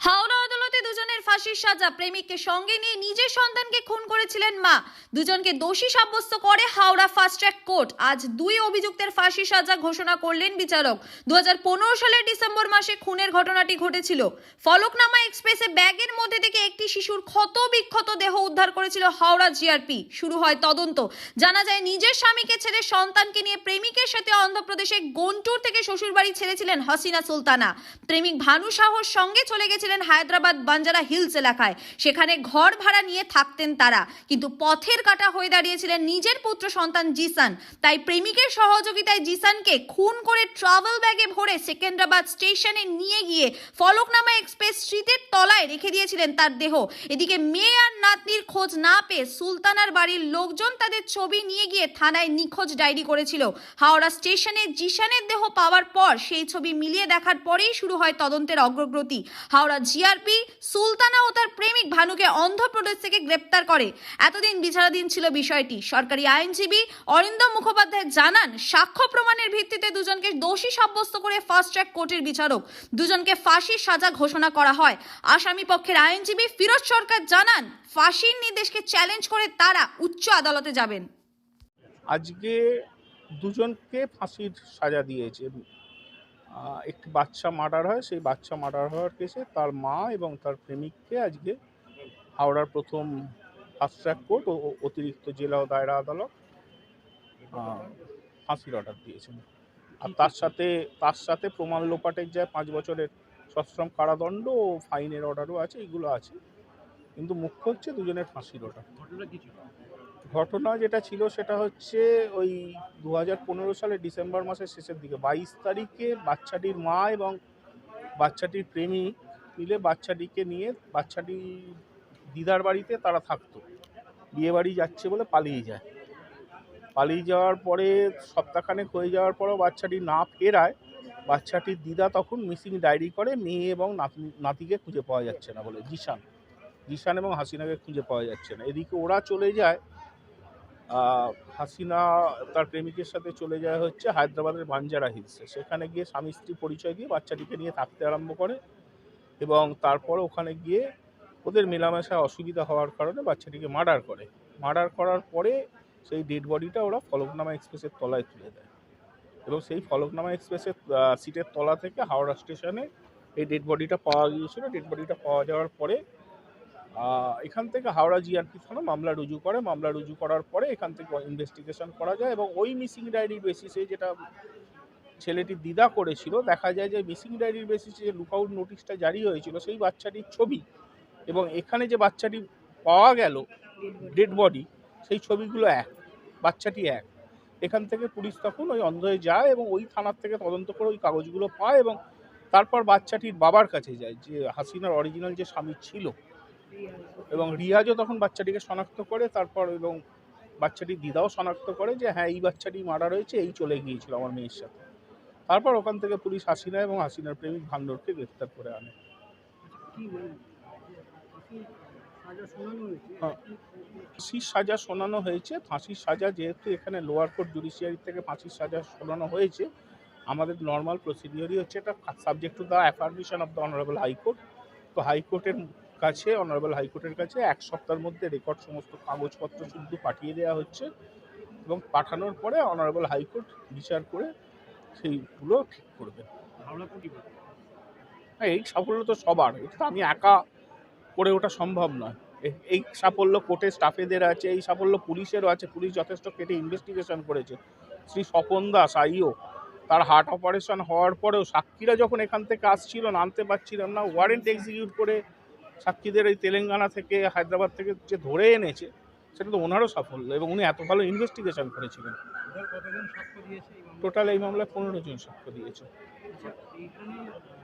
হাওড়া আদালতে দুজনের ফাঁসির সাজা। প্রেমিককে সঙ্গে নিয়ে নিজের সন্তানকে খুন করেছিলেন মা। দুজনকে দোষী সাব্যস্ত করে হাওড়া ফাস্ট ট্র্যাক কোর্ট আজ দুই অভিযুক্তের ফাঁসির সাজা ঘোষণা করলেন বিচারক। দু সালের ডিসেম্বর মাসে খুনের ঘটনাটি ঘটেছিল। ফলকনামা এক্সপ্রেসে ব্যাগের মধ্যে থেকে একটি শিশুর ক্ষত বিক্ষত দেহ উদ্ধার করেছিল হাওড়া জিআরপি শুরু হয় তদন্ত। জানা যায়, নিজের স্বামীকে ছেড়ে সন্তানকে নিয়ে প্রেমিকের সাথে অন্ধ্রপ্রদেশে গন্টুর থেকে শ্বশুরবাড়ি ছেড়েছিলেন হাসিনা সুলতানা। প্রেমিক ভানু সাহর সঙ্গে চলে গেছিলেন হায়দ্রাবাদ বাঞ্জারা হিলস এলাকায়। সেখানে ঘর ভাড়া নিয়ে থাকতেন তারা। কিন্তু পথের কাটা হয়ে দাঁড়িয়েছিলেন নিজের পুত্র সন্তান জিসান। তাই প্রেমিকের সহযোগিতায় জিসানকে খুন করে ট্রাভেল ব্যাগে ভরে সেকেন্দ্রাবাদ স্টেশনে নিয়ে গিয়ে ফলকনামা এক্সপ্রেস স্ট্রিটের তলায় রেখে দিয়েছিলেন তার দেহ। এদিকে মেয়ে আর নাতনির খোঁজ না পেয়ে সুলতানার বাড়ির লোকজন তাদের ছবি নিয়ে গিয়ে থানায় নিখোঁজ ডায়েরি করেছিল। হাওড়া স্টেশনে জিসানের দেহ পাওয়ার পর সেই ছবি মিলিয়ে দেখার পরেই শুরু হয় তদন্তের অগ্রগতি। হাওড়া জিআরপি সুলতানা ও তার প্রেমিক ভানুকে অন্ধ্রপ্রদেশ থেকে গ্রেপ্তার করে। এতদিন বিচারাধীন ছিল বিষয়টি। সরকারি আইনজীবী অরিন্দম মুখোপাধ্যায় জানান, সাক্ষ্য প্রমাণের ভিত্তিতে দুজনকে দোষী সাব্যস্ত করে ফাস্ট ট্র্যাক কোর্টের বিচারক। দুজনকে ফাঁসির সাজা ঘোষণা করা হয়। আসামি পক্ষের আইনজীবী ফিরোজ সরকার জানান, ফাঁসির নির্দেশকে চ্যালেঞ্জ করে তারা উচ্চ আদালতে যাবেন। আজকে দুজনকে ফাঁসির সাজা দিয়েছে। একটি বাচ্চা মার্ডার হয় সেই বাচ্চা মার্ডার হওয়ার কেসে তার মা এবং তার প্রেমিককে আজকে হাওড়ার প্রথম ফাস্ট ট্র্যাক কোর্ট ও অতিরিক্ত জেলা ও দায়রা আদালত ফাঁসির অর্ডার দিয়েছেন। আর তার সাথে তার সাথে প্রমাণ লোপাটের যায় পাঁচ বছরের সশ্রম কারাদণ্ড ও ফাইনের অর্ডারও আছে এগুলো আছে। কিন্তু মুখ্য হচ্ছে দুজনের ফাঁসির অর্ডার ঘটনা যেটা ছিল সেটা হচ্ছে ওই দু হাজার সালের ডিসেম্বর মাসের শেষের দিকে। বাইশ তারিখে বাচ্চাটির মা এবং বাচ্চাটির প্রেমিক মিলে বাচ্চাটিকে নিয়ে বাচ্চাটি দিদার বাড়িতে তারা থাকতো। বিয়ে বাড়ি যাচ্ছে বলে পালিয়ে যায়। পালিয়ে যাওয়ার পরে সপ্তাহখানেক হয়ে যাওয়ার পরও বাচ্চাটি না ফেরায়। বাচ্চাটির দিদা তখন মিসিং ডায়েরি করে, মেয়ে এবং নাতি নাতিকে খুঁজে পাওয়া যাচ্ছে না বলে, জিশান। জিশান এবং হাসিনাকে খুঁজে পাওয়া যাচ্ছে না। এদিকে ওরা চলে যায় হাসিনা তার প্রেমিকের সাথে চলে যায় হচ্ছে হায়দ্রাবাদের বাঞ্জারা হিলসে। সেখানে গিয়ে স্বামী স্ত্রী পরিচয় দিয়ে বাচ্চাটিকে নিয়ে থাকতে আরম্ভ করে এবং তারপর ওখানে গিয়ে ওদের মেলামেশা অসুবিধা হওয়ার কারণে বাচ্চাটিকে মার্ডার করে। মার্ডার করার পরে সেই ডেড বডিটা ওরা ফলকনামা এক্সপ্রেসের তলায় তুলে দেয়। এবং সেই ফলকনামা এক্সপ্রেসের সিটের তলা থেকে হাওড়া স্টেশনে এই ডেড বডিটা পাওয়া গিয়েছিল। ডেড বডিটা পাওয়া যাওয়ার পরে এখান থেকে হাওড়া জিআরপি থানা মামলা রুজু করে। মামলা রুজু করার পরে এখান থেকে ইনভেস্টিগেশন করা যায় এবং ওই মিসিং ডায়েরির বেসিসে যেটা ছেলেটি দিদা করেছিল, দেখা যায় যে মিসিং ডায়েরির বেসিসে যে লুকআউট নোটিশটা জারি হয়েছিল সেই বাচ্চাটির ছবি এবং এখানে যে বাচ্চাটি পাওয়া গেল ডেড বডি সেই ছবিগুলো এক, বাচ্চাটি এক। এখান থেকে পুলিশ তখন ওই অন্ধয়ে যায় এবং ওই থানার থেকে তদন্ত করে ওই কাগজগুলো পায় এবং তারপর বাচ্চাটির বাবার কাছে যায় যে হাসিনার অরিজিনাল যে স্বামী ছিল। এবং রিয়াজও তখন বাচ্চাটিকে শনাক্ত করে তারপর এবং বাচ্চাটির দিদাও শনাক্ত করে যে হ্যাঁ এই বাচ্চাটি মারা রয়েছে এই চলে গিয়েছিল আমার মেয়ের সাথে। তারপর ওখান থেকে পুলিশ হাসিনা এবং হাসিনার প্রেমিক ভান্ডরকে গ্রেফতার করে আনে। হ্যাঁ। ফাঁসির সাজা শোনানো হয়েছে। ফাঁসির সাজা যেহেতু এখানে লোয়ার কোর্ট জুডিশিয়ারি থেকে ফাঁসির সাজা শোনানো হয়েছে আমাদের নর্মাল প্রসিডিওরই হচ্ছে এটা subject to the affirmation of the honourable high court তো হাইকোর্টের কাছে অনারেবল হাইকোর্টের কাছে এক সপ্তাহের মধ্যে রেকর্ড সমস্ত কাগজপত্র শুদ্ধ পাঠিয়ে দেওয়া হচ্ছে এবং পাঠানোর পরে অনারেবল হাইকোর্ট বিচার করে সেইগুলো ঠিক করবে। হ্যাঁ এই সাফল্য তো সবার এটা আমি একা করে ওঠা সম্ভব নয়। এই সাফল্য কোর্টে স্টাফেদের আছে এই সাফল্য পুলিশেরও আছে পুলিশ যথেষ্ট কেটে ইনভেস্টিগেশন করেছে। শ্রী স্বপন দাস আইও তার হার্ট অপারেশন হওয়ার পরেও সাক্ষীরা যখন এখান থেকে আসছিল নামতে পারছিলাম না ওয়ারেন্ট এক্সিকিউট করে সাক্ষীদের এই তেলেঙ্গানা থেকে হায়দ্রাবাদ থেকে যে ধরে এনেছে সেটা তো ওনারও সাফল্য এবং উনি এত ভালো ইনভেস্টিগেশন করেছিলেন? টোটাল এই মামলায় পনেরো জন সাক্ষ্য দিয়েছে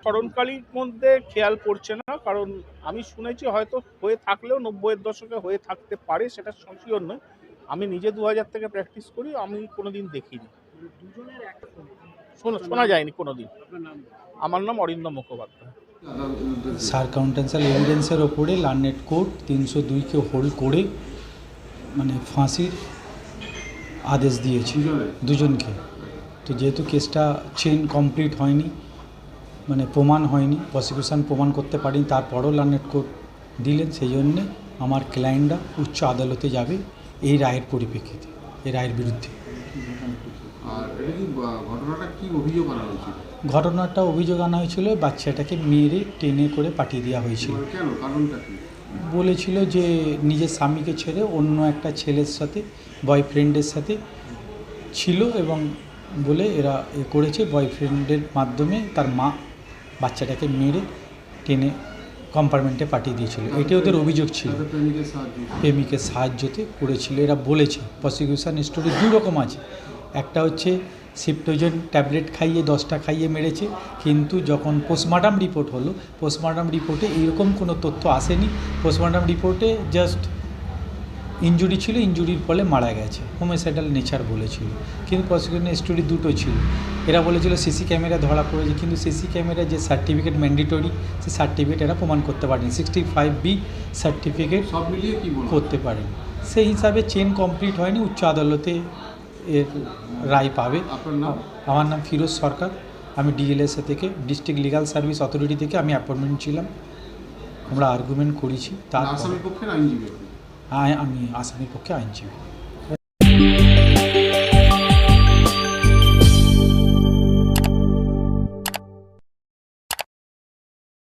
স্মরণকালীর মধ্যে খেয়াল পড়ছে না কারণ আমি শুনেছি হয়তো হয়ে থাকলেও নব্বইয়ের দশকে হয়ে থাকতে পারে সেটা শিওর নয় আমি নিজে দু হাজার থেকে প্র্যাকটিস করি আমি কোনোদিন দেখিনি দুজনের একটা ছবি। শোনা শোনা যায়নি নাম বলুন। আমার নাম অরিন্দম মুখোপাধ্যায় সারকাউন্টেন্সাল এভিডেন্সের ওপরে লার্নেট কোর্ট তিনশো দুইকে হোল্ড করে মানে ফাঁসির আদেশ দিয়েছে দুজনকে। তো যেহেতু কেসটা চেন কমপ্লিট হয়নি মানে প্রমাণ হয়নি প্রসিকিউশন প্রমাণ করতে পারিনি তারপরও লার্নেট কোর্ট দিলেন সেই জন্যে আমার ক্লায়েন্টরা উচ্চ আদালতে যাবে এই রায়ের পরিপ্রেক্ষিতে এই রায়ের বিরুদ্ধে। আর ঘটনাটা কি অভিযোগ আনা হয়েছিল? ঘটনাটা অভিযোগ আনা হয়েছিল বাচ্চাটাকে মেরে টেনে করে পাঠিয়ে দেওয়া হয়েছিল। বলেছিল যে নিজের স্বামীকে ছেড়ে অন্য একটা ছেলের সাথে বয়ফ্রেন্ডের সাথে ছিল এবং বলে এরা এ করেছে। বয়ফ্রেন্ডের মাধ্যমে তার মা বাচ্চাটাকে মেরে টেনে কম্পার্টমেন্টে পাঠিয়ে দিয়েছিল। এটি ওদের অভিযোগ ছিল। প্রেমিকের সাহায্য। প্রেমিকের সাহায্যতে করেছিল। এরা বলেছে প্রসিকিউশন স্টোরি দু রকম আছে। একটা হচ্ছে সিপ্টোজেন ট্যাবলেট খাইয়ে দশটা খাইয়ে মেরেছে। কিন্তু যখন পোস্টমর্টম রিপোর্ট হলো পোস্টমর্টম রিপোর্টে এরকম কোনো তথ্য আসেনি। পোস্টমর্টম রিপোর্টে জাস্ট ইঞ্জুরি ছিল ইঞ্জুরির ফলে মারা গেছে। হোমিসাইডাল নেচার বলেছিল। কিন্তু প্রসিকিউশন স্টোরি দুটো ছিল। এরা বলেছিল সিসি ক্যামেরা ধরা পড়েছে কিন্তু সিসি ক্যামেরা যে সার্টিফিকেট ম্যান্ডেটরি সে সার্টিফিকেট এরা প্রমাণ করতে পারেনি। সিক্সটি ফাইভ বি সার্টিফিকেট সব মিলিয়ে কি? করতে পারেন। সেই হিসাবে চেন কমপ্লিট হয়নি উচ্চ আদালতে এর রায় পাবে। আমার নাম ফিরোজ সরকার। আমি ডিএলএসএ থেকে ডিস্ট্রিক্ট লিগাল সার্ভিস অথরিটি থেকে আমি অ্যাপয়েন্টমেন্ট ছিলাম। আমরা আর্গুমেন্ট করেছি। তার আসামির পক্ষে আইনজীবী আমি আসামির পক্ষে আইনজীবী।